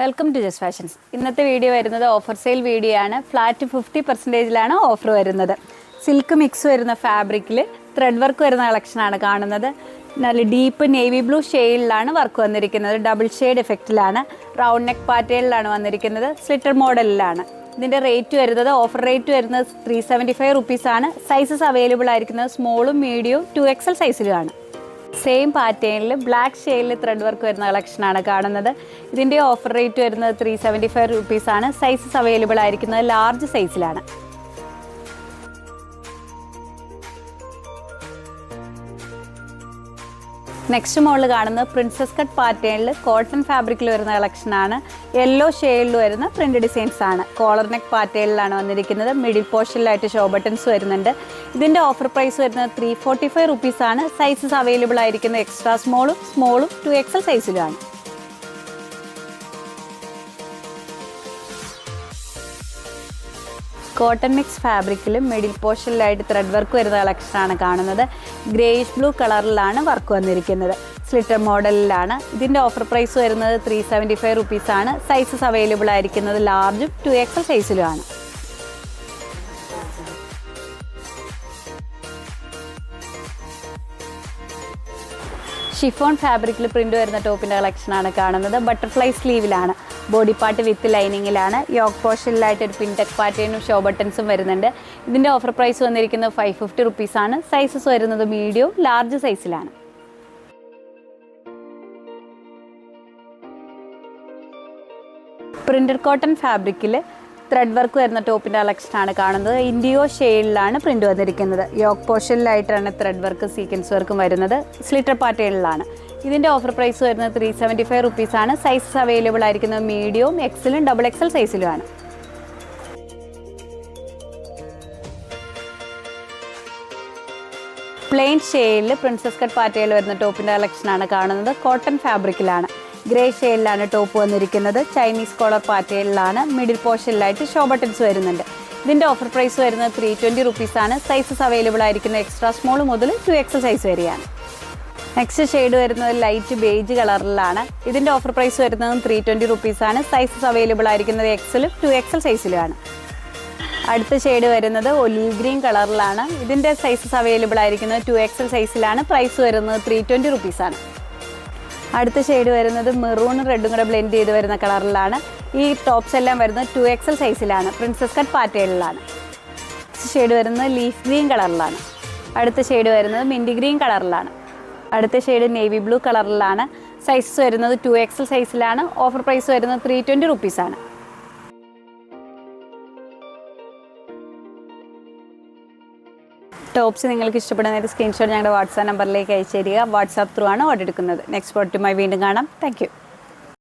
Welcome to Just Fashions ഇന്നത്തെ video വരുന്നത് offer sale video ആണ്. ഫ്ലാറ്റ് ഫിഫ്റ്റി പെർസെന്റേജിലാണ് ഓഫർ വരുന്നത്. സിൽക്ക് മിക്സ് വരുന്ന ഫാബ്രിക്കിൽ ത്രെഡ് വർക്ക് വരുന്ന കളക്ഷനാണ് കാണുന്നത്. നല്ല ഡീപ്പ് നേവി ബ്ലൂ ഷെയ്ഡിലാണ് വർക്ക് വന്നിരിക്കുന്നത്. ഡബിൾ ഷെയ്ഡ് എഫക്റ്റിലാണ് റൗണ്ട് നെക്ക് പാറ്റേണിലാണ് വന്നിരിക്കുന്നത്. സ്ലിറ്റർ മോഡലിലാണ് ഇതിന്റെ റേറ്റ് വരുന്നത് ഓഫർ റേറ്റ് വരുന്നത് ത്രീ സെവന്റി ഫൈവ് റുപ്പീസാണ് സൈസസ് അവൈലബിൾ ആയിരിക്കുന്നത് സ്മോളും മീഡിയവും ടു എക്സൽ സൈസിലുമാണ് സെയിം പാറ്റേണിൽ ബ്ലാക്ക് ഷെയ്ഡിൽ ത്രെഡ് വർക്ക് വരുന്ന കളക്ഷനാണ് കാണുന്നത്. ഇതിന്റെ ഓഫർ റേറ്റ് വരുന്നത് ത്രീ സെവന്റി ഫൈവ് റുപ്പീസാണ് സൈസസ് അവൈലബിൾ ആയിരിക്കുന്നത് ലാർജ് സൈസിലാണ് നെക്സ്റ്റ് മോളിൽ കാണുന്നത് പ്രിൻസസ് കട്ട് പാറ്റേണിൽ കോട്ടൺ ഫാബ്രിക്കിൽ വരുന്ന കളക്ഷനാണ് യെല്ലോ ഷെയ്ഡിൽ വരുന്ന പ്രിന്റ് ഡിസൈൻസ് ആണ്. കോളർ നെക്ക് പാറ്റേണിലാണ് വന്നിരിക്കുന്നത്. മിഡിൽ പോർഷനിലായിട്ട് ഷോ ബട്ടൺസ് വരുന്നുണ്ട്. ഇതിന്റെ ഓഫർ പ്രൈസ് വരുന്നത് ത്രീ ഫോർട്ടി ഫൈവ് റുപ്പീസാണ് സൈസസ് അവൈലബിൾ ആയിരിക്കുന്നത് എക്സ്ട്രാ സ്മോളും സ്മോളും ടു എക്സൽ സൈസിലുമാണ് കോട്ടൺ മിക്സ് ഫാബ്രിക്കിലും മിഡിൽ പോർഷനിലായിട്ട് ത്രെഡ് വർക്ക് വരുന്ന കളക്ഷനാണ് കാണുന്നത്. ഗ്രേയിഷ് ബ്ലൂ കളറിലാണ് വർക്ക് വന്നിരിക്കുന്നത്. സ്ലിറ്റർ മോഡലിലാണ്. ഇതിന്റെ ഓഫർ പ്രൈസ് വരുന്നത് ത്രീ സെവന്റി ഫൈവ് റുപ്പീസാണ് സൈസസ് അവൈലബിൾ ആയിരിക്കുന്നത് ലാർജും ടു എക്സൽ സൈസിലുമാണ് ഷിഫോൺ ഫാബ്രിക്കിൽ പ്രിന്റ് വരുന്ന ടോപ്പിന്റെ കളക്ഷനാണ് കാണുന്നത്. ബട്ടർഫ്ലൈ സ്ലീവിലാണ് ബോഡി പാർട്ട് വിത്ത് ലൈനിങ്ങിലാണ് യോക്ക് പോർഷനിലായിട്ട് ഒരു പിൻടെക് പാറ്റേണും ഷോ ബട്ടൺസും വരുന്നുണ്ട്. ഇതിന്റെ ഓഫർ പ്രൈസ് വന്നിരിക്കുന്നത് ഫൈവ് ഫിഫ്റ്റി റുപ്പീസാണ് സൈസസ് വരുന്നത് മീഡിയവും ലാർജ് സൈസിലാണ് പ്രിന്റഡ് കോട്ടൺ ഫാബ്രിക്കിൽ ത്രെഡ് വർക്ക് വരുന്ന ടോപ്പിന്റെ കളക്ഷനാണ് കാണുന്നത്. ഇൻഡിയോ ഷെയ്ഡിലാണ് പ്രിന്റ് വന്നിരിക്കുന്നത്. യോക്ക് പോർഷനിലായിട്ടാണ് ത്രെഡ് വർക്ക് സീക്വൻസ് വർക്കും വരുന്നത്. സ്ലിറ്റർ പാറ്റേണിലാണ് ഇതിന്റെ ഓഫർ പ്രൈസ് വരുന്നത് ത്രീ സെവന്റി ഫൈവ് റുപ്പീസാണ് സൈസസ് അവൈലബിൾ ആയിരിക്കുന്നത് മീഡിയവും എക്സലും ഡബിൾ എക്സൽ സൈസിലുമാണ് പ്ലെയിൻ ഷെയിലിൽ പ്രിൻസസ് കട്ട് പാറ്റയിൽ വരുന്ന ടോപ്പിന്റെ കളക്ഷനാണ് കാണുന്നത്. കോട്ടൺ ഫാബ്രിക്കിലാണ് ഗ്രേ ഷെയിലാണ് ടോപ്പ് വന്നിരിക്കുന്നത്. ചൈനീസ് കോളർ പാറ്റേണിലാണ് മിഡിൽ പോർഷനിലായിട്ട് ഷോ ബട്ടൺസ് വരുന്നുണ്ട്. ഇതിന്റെ ഓഫർ പ്രൈസ് വരുന്നത് ത്രീ ട്വന്റി റുപ്പീസാണ് സൈസസ് അവൈലബിൾ ആയിരിക്കുന്ന എക്സ്ട്രാ സ്മോൾ മുതൽ ടു എക്സൽ സൈസ് വരെയാണ്. നെക്സ്റ്റ് ഷെയ്ഡ് വരുന്നത് ലൈറ്റ് ബേജ് കളറിലാണ് ഇതിന്റെ ഓഫർ പ്രൈസ് വരുന്നത് ത്രീ ട്വന്റി റുപ്പീസാണ് സൈസസ് അവൈലബിൾ ആയിരിക്കുന്നത് എക്സലും ടു എക്സൽ സൈസിലുമാണ് അടുത്ത ഷെയ്ഡ് വരുന്നത് ഒലീവ് ഗ്രീൻ കളറിലാണ് ഇതിന്റെ സൈസസ് അവൈലബിൾ ആയിരിക്കുന്നത് ടു എക്സൽ സൈസിലാണ് പ്രൈസ് വരുന്നത് ത്രീ ട്വന്റി റുപ്പീസാണ് അടുത്ത ഷെയ്ഡ് വരുന്നത് മെറൂണും റെഡും കൂടെ ബ്ലെൻഡ് ചെയ്ത് വരുന്ന കളറിലാണ് ഈ ടോപ്സ് എല്ലാം വരുന്നത് ടു എക്സൽ സൈസിലാണ് പ്രിൻസസ് കട്ട് പാറ്റേണിലാണ് ഷെയ്ഡ് വരുന്നത് ലീഫ് ഗ്രീൻ കളറിലാണ് അടുത്ത ഷെയ്ഡ് വരുന്നത് മിൻഡി ഗ്രീൻ കളറിലാണ് അടുത്ത ഷെയ്ഡ് നേവി ബ്ലൂ കളറിലാണ് സൈസസ് വരുന്നത് ടു എക്സൽ സൈസിലാണ് ഓഫർ പ്രൈസ് വരുന്നത് ത്രീ ട്വന്റി റുപ്പീസാണ് ടോപ്സ് നിങ്ങൾക്ക് ഇഷ്ടപ്പെടുന്ന സ്ക്രീൻഷോട്ട് ഞങ്ങളുടെ വാട്സാപ്പ് നമ്പറിലേക്ക് അയച്ചു തരിക. വാട്സാപ്പ് ത്രൂ ആണ് ഓർഡർ എടുക്കുന്നത്. നെക്സ്റ്റ് പ്രോഡക്റ്റുമായി വീണ്ടും കാണാം. താങ്ക്